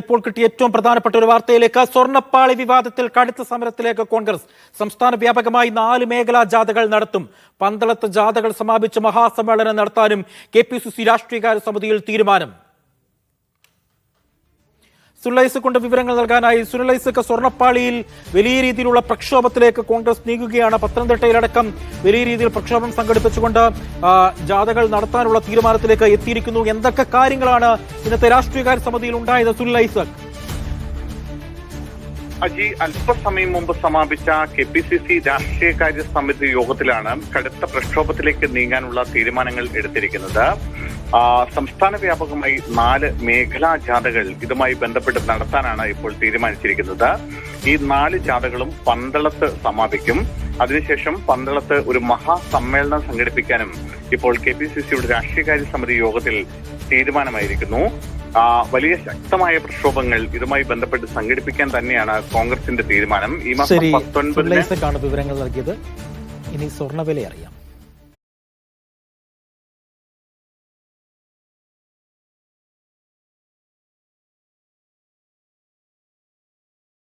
ഇപ്പോൾ കിട്ടിയ ഏറ്റവും പ്രധാനപ്പെട്ട ഒരു വാർത്തയിലേക്ക് സ്വർണപ്പാളി വിവാദത്തിൽ കടുത്ത സമരത്തിലേക്ക് കോൺഗ്രസ്. സംസ്ഥാന വ്യാപകമായി നാല് മേഖലാ ജാഥകൾ നടത്തും. പന്തളത്ത് ജാഥകൾ സമാപിച്ച് മഹാസമ്മേളനം നടത്താനും കെ രാഷ്ട്രീയകാര്യ സമിതിയിൽ തീരുമാനം. കൊണ്ട് വിവരങ്ങൾ നൽകാനായി സുലൈസക്ക് സ്വർണപ്പാളിയിൽ വലിയ രീതിയിലുള്ള പ്രക്ഷോഭത്തിലേക്ക് കോൺഗ്രസ് നീങ്ങുകയാണ്. പത്തനംതിട്ടയിലടക്കം വലിയ രീതിയിൽ പ്രക്ഷോഭം സംഘടിപ്പിച്ചുകൊണ്ട് ജാഥകൾ നടത്താനുള്ള തീരുമാനത്തിലേക്ക് എത്തിയിരിക്കുന്നു. എന്തൊക്കെ കാര്യങ്ങളാണ് ഇന്നത്തെ രാഷ്ട്രീയകാര്യ സമിതിയിൽ ഉണ്ടായത് സുലൈസ്? അജി അല്പസമയം മുമ്പ് സമാപിച്ച കെ പി സി സി രാഷ്ട്രീയകാര്യ സമിതി യോഗത്തിലാണ് കടുത്ത പ്രക്ഷോഭത്തിലേക്ക് നീങ്ങാനുള്ള തീരുമാനങ്ങൾ എടുത്തിരിക്കുന്നത്. സംസ്ഥാന വ്യാപകമായി നാല് മേഖലാ ജാഥകൾ ഇതുമായി ബന്ധപ്പെട്ട് നടത്താനാണ് ഇപ്പോൾ തീരുമാനിച്ചിരിക്കുന്നത്. ഈ നാല് ജാഥകളും പന്തളത്ത് സമാപിക്കും. അതിനുശേഷം പന്തളത്ത് ഒരു മഹാസമ്മേളനം സംഘടിപ്പിക്കാനും ഇപ്പോൾ കെ പി സി സിയുടെ രാഷ്ട്രീയകാര്യ സമിതി യോഗത്തിൽ തീരുമാനമായിരിക്കുന്നു. വലിയ ശക്തമായ പ്രക്ഷോഭങ്ങൾ ഇതുമായി ബന്ധപ്പെട്ട് സംഘടിപ്പിക്കാൻ തന്നെയാണ് കോൺഗ്രസിന്റെ തീരുമാനം. ഈ മാസം പത്തൊൻപത് വിവരങ്ങൾ നൽകിയത് ഇനി സ്വർണവില അറിയാം